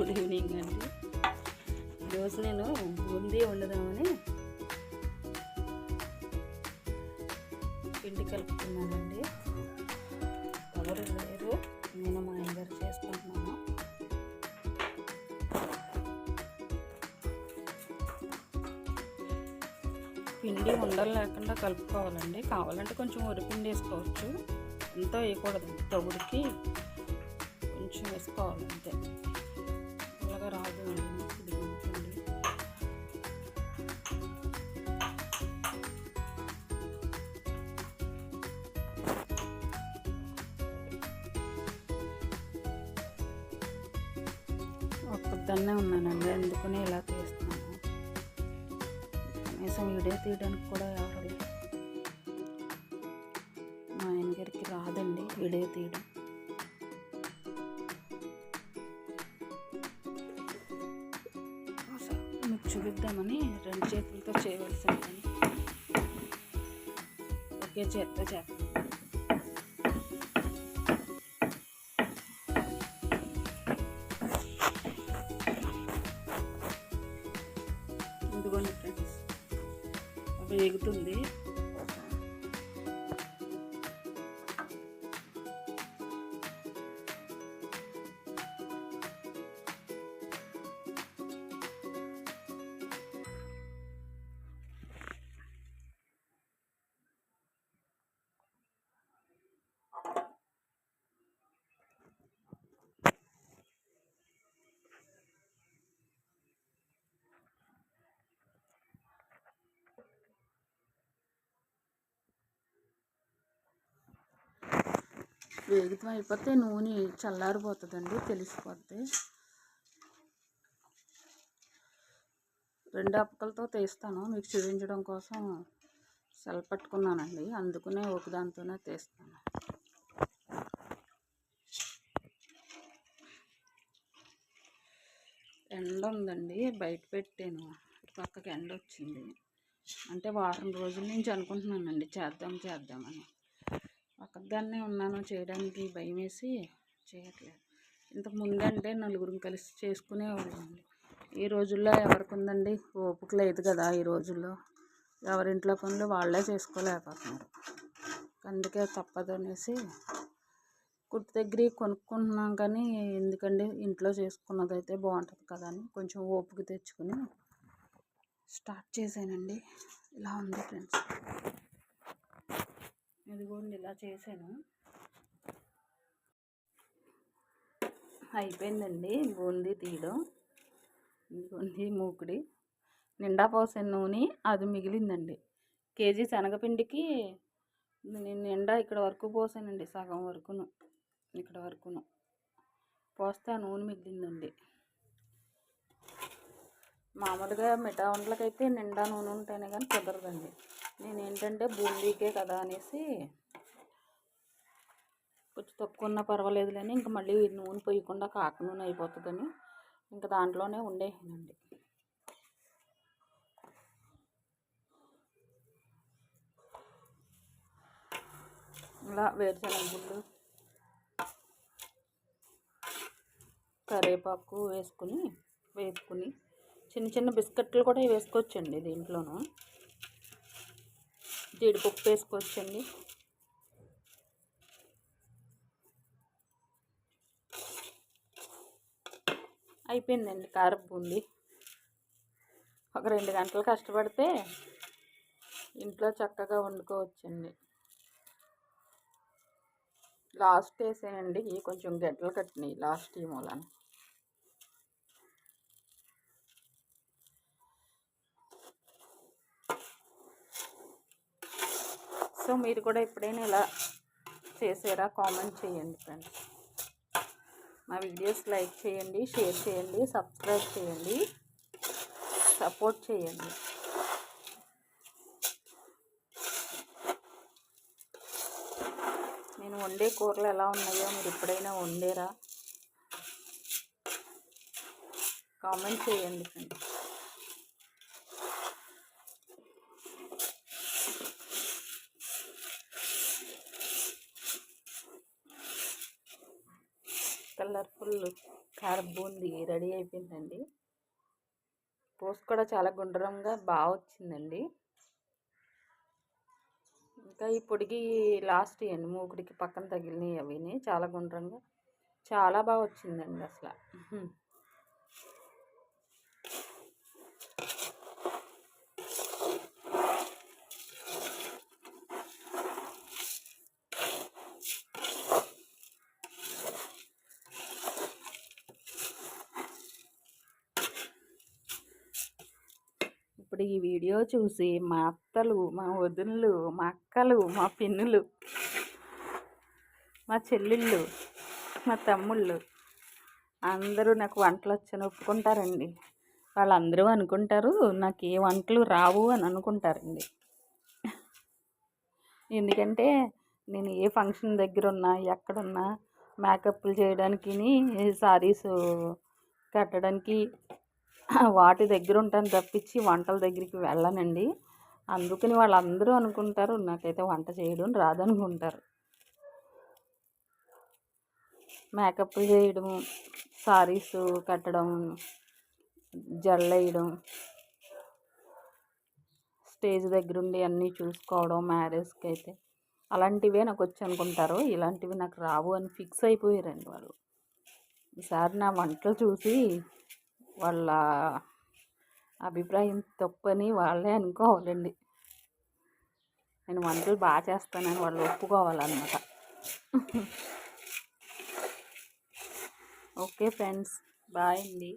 Good evening అండి. ఈరోజు నేను బూందీ వండుదామని పిండి కలుపుతున్నానండి. ఎవరు లేరు. నేను మా ఆయన చేసుకుంటున్నాను. పిండి ఉండలు లేకుండా కలుపుకోవాలండి. కావాలంటే కొంచెం వరిపిండి వేసుకోవచ్చు. ఎంతో వేయకూడదు తగుడికి కొంచెం వేసుకోవాలి అంతే. రాదు అండి ఇది ఒక్కదాన్నే ఉన్నానండి అందుకనే ఇలా తీస్తున్నాను. కనీసం వీడియో తీయడానికి కూడా ఎవరు మా ఆయన గారికి రాదండి వీడియో తీయడం. చూపిద్దామని రెండు చేతులతో చేయవలసిన పని ఒకే చేత్తో చేస్తాను ఇదిగోండి ఫ్రెండ్స్. వేగుతుంది వేగితం అయిపోతే నూనె చల్లారిపోతుందండి తెలిసిపోద్ది. రెండు అప్పకలతో తీస్తాను మీకు చూపించడం కోసం సెల్ పట్టుకున్నానండి అందుకనే ఒక దాంతోనే తీస్తాను. ఎండ ఉందండి బయట పెట్టాను పక్కకి ఎండ వచ్చింది అంటే వారం రోజుల నుంచి అనుకుంటున్నానండి చేద్దాం చేద్దామని. ఒక్కదాన్నే ఉన్నాను చేయడానికి భయం వేసి చేయట్లేదు. ఇంతకు ముందంటే నలుగురం కలిసి చేసుకునేవాళ్ళండి ఈ రోజుల్లో ఎవరికి ఉందండి ఓపిక లేదు కదా ఈ రోజుల్లో. ఎవరింట్లో పనులు వాళ్ళే చేసుకోలేకపోతున్నారు. అందుకే తప్పదు అనేసి కుట్టు దగ్గర కొనుక్కుంటున్నాం కానీ ఎందుకండి? ఇంట్లో చేసుకున్నది అయితే బాగుంటుంది కదా అని కొంచెం ఓపిక తెచ్చుకుని స్టార్ట్ చేశానండి. ఇలా ఉంది ఫ్రెండ్స్. ఇదిగోండి ఇలా చేశాను. అయిపోయిందండి. బూందీ తీయడం. ఇదిగోండి మూకుడి. నిండా పోసిన నూనె అది మిగిలిందండి. కేజీ శనగపిండికి నేను నిండా ఇక్కడ వరకు పోసానండి సగం వరకును. ఇక్కడ వరకును. పోస్తే ఆ నూనె మిగిలిందండి. మామూలుగా మిఠా వంటలకైతే నిండా నూనె ఉంటేనే కానీ కుదరదండి. నేను ఏంటంటే బూందీకే కదా అనేసి కొంచెం తక్కువ ఉన్నా పర్వాలేదులేని ఇంకా మళ్ళీ నూనె పోయకుండా కాక నూనె అయిపోతుందని ఇంకా దాంట్లోనే ఉండేసానండి ఇలా వేరుశనగ గుళ్ళు కరివేపాకు వేసుకుని వేపుకుని చిన్న చిన్న బిస్కెట్లు కూడా వేసుకోవచ్చండి దీంట్లోనూ. జీడిపప్పు వేసుకోవచ్చండి. అయిపోయిందండి కారపు బూంది. ఒక రెండు గంటలు కష్టపడితే ఇంట్లో చక్కగా వండుకోవచ్చండి. లాస్ట్ వేసానండి కొంచెం గడ్డలు కట్టినాయి లాస్ట్ ఈ మూలాన. సో మీరు కూడా ఎప్పుడైనా ఇలా చేసారా? కామెంట్ చేయండి ఫ్రెండ్స్. మా వీడియోస్ లైక్ చేయండి షేర్ చేయండి సబ్స్క్రైబ్ చేయండి సపోర్ట్ చేయండి. నేను వండే కూరలు ఎలా ఉన్నాయో మీరు ఎప్పుడైనా వండేరా? కామెంట్ చేయండి ఫ్రెండ్స్. ఫుల్ కారం బూంది రెడీ అయిపోయిందండి. పోస్ట్ కూడా చాలా గుండ్రంగా బాగా వచ్చిందండి. ఇంకా ఈ పొడిగి లాస్ట్ అండి మూకుడికి పక్కన తగిలినవి అవి చాలా గుండ్రంగా చాలా బాగా వచ్చిందండి అసలు. ఇప్పుడు ఈ వీడియో చూసి మా అత్తలు మా వదినలు మా అక్కలు మా పిన్నులు మా చెల్లెళ్ళు మా తమ్ముళ్ళు అందరూ నాకు వంటలు వచ్చని ఒప్పుకుంటారండి. వాళ్ళందరూ అనుకుంటారు నాకు ఏ వంటలు రావు అని అనుకుంటారండి. ఎందుకంటే నేను ఏ ఫంక్షన్ దగ్గర ఉన్నా ఎక్కడున్నా మేకప్లు చేయడానికి శారీస్ కట్టడానికి వాటి దగ్గర ఉంటాను తప్పించి వంటల దగ్గరికి వెళ్ళనండి. అందుకని వాళ్ళందరూ అనుకుంటారు నాకైతే వంట చేయడం రాదనుకుంటారు. మేకప్ చేయడం సారీస్ కట్టడం జల్లేయడం వేయడం స్టేజ్ దగ్గర ఉండి అన్నీ చూసుకోవడం మ్యారేజ్కి అయితే అలాంటివే నాకు వచ్చి అనుకుంటారు ఇలాంటివి నాకు రావు అని ఫిక్స్ అయిపోయారండి వాళ్ళు. ఈసారి నా వంటలు చూసి వాళ్ళ అభిప్రాయం తప్పని వాళ్ళే అనుకోవాలండి. నేను వంటలు బాగా చేస్తానని వాళ్ళు ఒప్పుకోవాలన్నమాట. ఓకే ఫ్రెండ్స్ బాయ్ అండి.